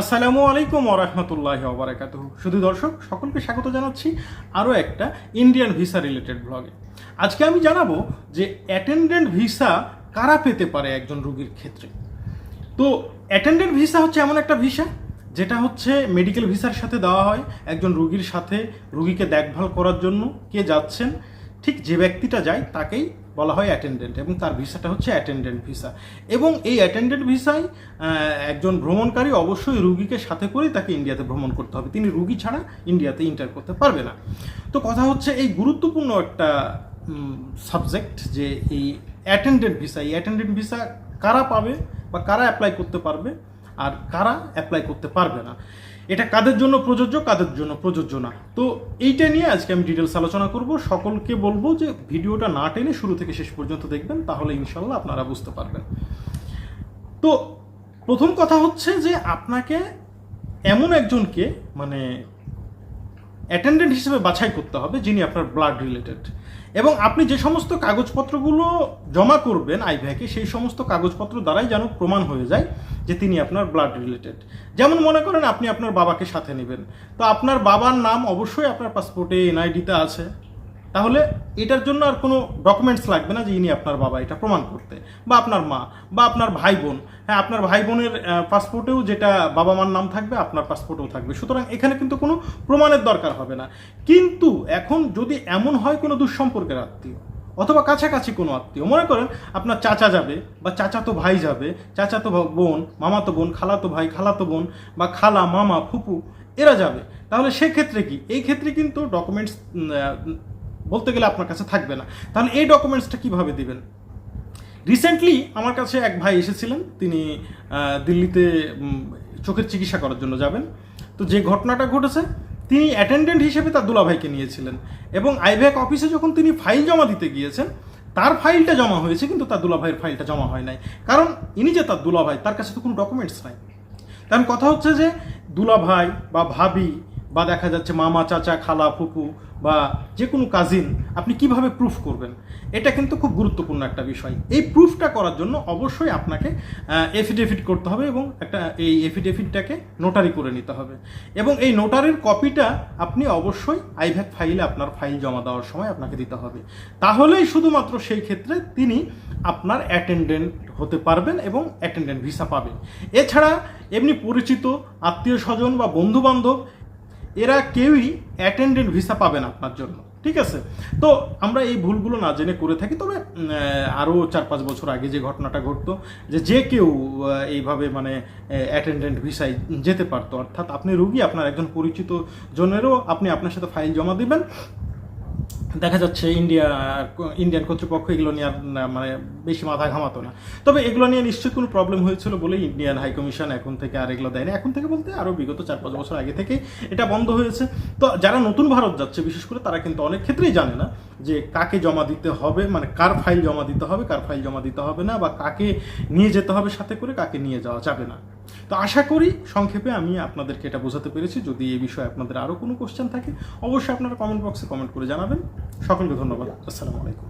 আসসালামু আলাইকুম ওরহমতুল্লাহ ওবরাকাত শুধু দর্শক, সকলকে স্বাগত জানাচ্ছি আরও একটা ইন্ডিয়ান ভিসা রিলেটেড ব্লগে আজকে আমি জানাব যে অ্যাটেন্ডেন্ট ভিসা কারা পেতে পারে একজন রুগীর ক্ষেত্রে। তো অ্যাটেন্ডেন্ট ভিসা হচ্ছে এমন একটা ভিসা যেটা হচ্ছে মেডিকেল ভিসার সাথে দেওয়া হয় একজন রুগীর সাথে, রুগীকে দেখভাল করার জন্য কে যাচ্ছেন, ঠিক যে ব্যক্তিটা যায় তাকেই বলা হয় অ্যাটেন্ডেন্ট এবং তার ভিসাটা হচ্ছে অ্যাটেন্ডেন্ট ভিসা। এবং এই অ্যাটেন্ডেন্ট ভিসায় একজন ভ্রমণকারী অবশ্যই রুগীকে সাথে করেই তাকে ইন্ডিয়াতে ভ্রমণ করতে হবে। তিনি রুগী ছাড়া ইন্ডিয়াতে ইন্টার করতে পারবে না। তো কথা হচ্ছে এই গুরুত্বপূর্ণ একটা সাবজেক্ট যে এই অ্যাটেন্ডেন্ট ভিসা, এই অ্যাটেন্ডেন্ট ভিসা কারা পাবে বা কারা অ্যাপ্লাই করতে পারবে? আর কারা অ্যাপ্লাই করতে পারবে না? এটা কাদের জন্য প্রযোজ্য, কাদের জন্য প্রযোজ্য না। তো এইটা নিয়ে আজকে আমি ডিটেলস আলোচনা করব। সকলকে বলব যে ভিডিওটা না টেনে শুরু থেকে শেষ পর্যন্ত দেখবেন, তাহলে ইনশাল্লাহ আপনারা বুঝতে পারবেন। তো প্রথম কথা হচ্ছে যে আপনাকে এমন একজনকে মানে অ্যাটেন্ডেন্ট হিসেবে বাছাই করতে হবে যিনি আপনার ব্লাড রিলেটেড এবং আপনি যে সমস্ত কাগজপত্রগুলো জমা করবেন আইভ্যাকে, সেই সমস্ত কাগজপত্র দ্বারাই যেন প্রমাণ হয়ে যায় যে তিনি আপনার ব্লাড রিলেটেড যেমন মনে করেন আপনি আপনার বাবাকে সাথে নেবেন। তো আপনার বাবার নাম অবশ্যই আপনার পাসপোর্টে এনআইডিতে আছে। তাহলে এটার জন্য আর কোনো ডকুমেন্টস লাগবে না যে ইনি আপনার বাবা, এটা প্রমাণ করতে। বা আপনার মা, বা আপনার ভাই বোন। হ্যাঁ আপনার ভাই বোনের পাসপোর্টেও যেটা বাবা মার নাম থাকবে, আপনার পাসপোর্টেও থাকবে। সুতরাং এখানে কিন্তু কোনো প্রমাণের দরকার হবে না। কিন্তু এখন যদি এমন হয় কোনো দুঃসম্পর্কের আত্মীয়, অথবা কাছাকাছি কোনো আত্মীয়, মনে করেন আপনার চাচা যাবে, বা চাচাতো ভাই যাবে, চাচাতো বোন, মামাতো বোন, খালাতো ভাই, খালাতো বোন, বা খালা, মামা, ফুপু, এরা যাবে। তাহলে সেক্ষেত্রে কি? এই ক্ষেত্রে কিন্তু ডকুমেন্টস বলতে গেলে আপনার কাছে থাকবে না। তাহলে এই ডকুমেন্টসটা কীভাবে দিবেন? রিসেন্টলি আমার কাছে এক ভাই এসেছিলেন, তিনি দিল্লিতে চোখের চিকিৎসা করার জন্য যাবেন। তো যে ঘটনাটা ঘটেছে, তিনি অ্যাটেন্ডেন্ট হিসেবে তার দুলাভাইকে নিয়েছিলেন এবং আইভ্যাক অফিসে যখন তিনি ফাইল জমা দিতে গিয়েছেন, তার ফাইলটা জমা হয়েছে, কিন্তু তার দুলাভাইয়ের ফাইলটা জমা হয় নাই। কারণ ইনি যে তার দুলাভাই, তার কাছে তো কোনো ডকুমেন্টস নাই। কারণ কথা হচ্ছে যে দুলাভাই বা ভাবি বা দেখা যাচ্ছে মামা, চাচা, খালা, ফুপু বা যে কোনো কাজিন আপনি কীভাবে প্রুফ করবেন? এটা কিন্তু খুব গুরুত্বপূর্ণ একটা বিষয়। এই প্রুফটা করার জন্য অবশ্যই আপনাকে এফিডেভিট করতে হবে এবং একটা, এই এফিডেভিটটাকে নোটারি করে নিতে হবে। এবং এই নোটারির কপিটা আপনি অবশ্যই আইভ্যাক ফাইলে আপনার ফাইল জমা দেওয়ার সময় আপনাকে দিতে হবে। তাহলেই শুধুমাত্র সেই ক্ষেত্রে তিনি আপনার অ্যাটেন্ডেন্ট হতে পারবেন এবং অ্যাটেন্ডেন্ট ভিসা পাবেন। এছাড়া এমনি পরিচিত আত্মীয় স্বজন বা বন্ধু বান্ধব এরা কেউই অ্যাটেন্ডেন্ট ভিসা পাবে না আপনার জন্য, ঠিক আছে? তো আমরা এই ভুলগুলো না জেনে করে থাকি, তবে আরও চার পাঁচ বছর আগে যে ঘটনাটা ঘটতো, যে যে কেউ এইভাবে মানে অ্যাটেন্ডেন্ট ভিসায় যেতে পারতো, অর্থাৎ আপনি রুগী, আপনার একজন পরিচিত জনেরও আপনি আপনার সাথে ফাইল জমা দিবেন দেখা যাচ্ছে ইন্ডিয়া ইন্ডিয়ান কর্তৃপক্ষ এগুলো নিয়ে মানে বেশি মাথা ঘামাতো না। তবে এগুলো নিয়ে নিশ্চয়ই কোনো প্রবলেম হয়েছিল বলে ইন্ডিয়ান হাই কমিশন এখন থেকে আর এগুলো দেয় না এখন থেকে বলতে আরও বিগত চার পাঁচ বছর আগে থেকে এটা বন্ধ হয়েছে। তো যারা নতুন ভারত যাচ্ছে, বিশেষ করে তারা কিন্তু অনেক ক্ষেত্রেই জানে না যে কাকে জমা দিতে হবে মানে কার ফাইল জমা দিতে হবে, কার ফাইল জমা দিতে হবে না বা কাকে নিয়ে যেতে হবে সাথে করে কাকে নিয়ে যাওয়া যাবে না। তো আশা করি সংক্ষেপে আমি আপনাদেরকে এটা বোঝাতে পেরেছি। যদি এই বিষয়ে আপনাদের আরও কোনো কোশ্চেন থাকে, অবশ্যই আপনারা কমেন্ট বক্সে কমেন্ট করে জানাবেন। সকলকে ধন্যবাদ। আসসালামু আলাইকুম।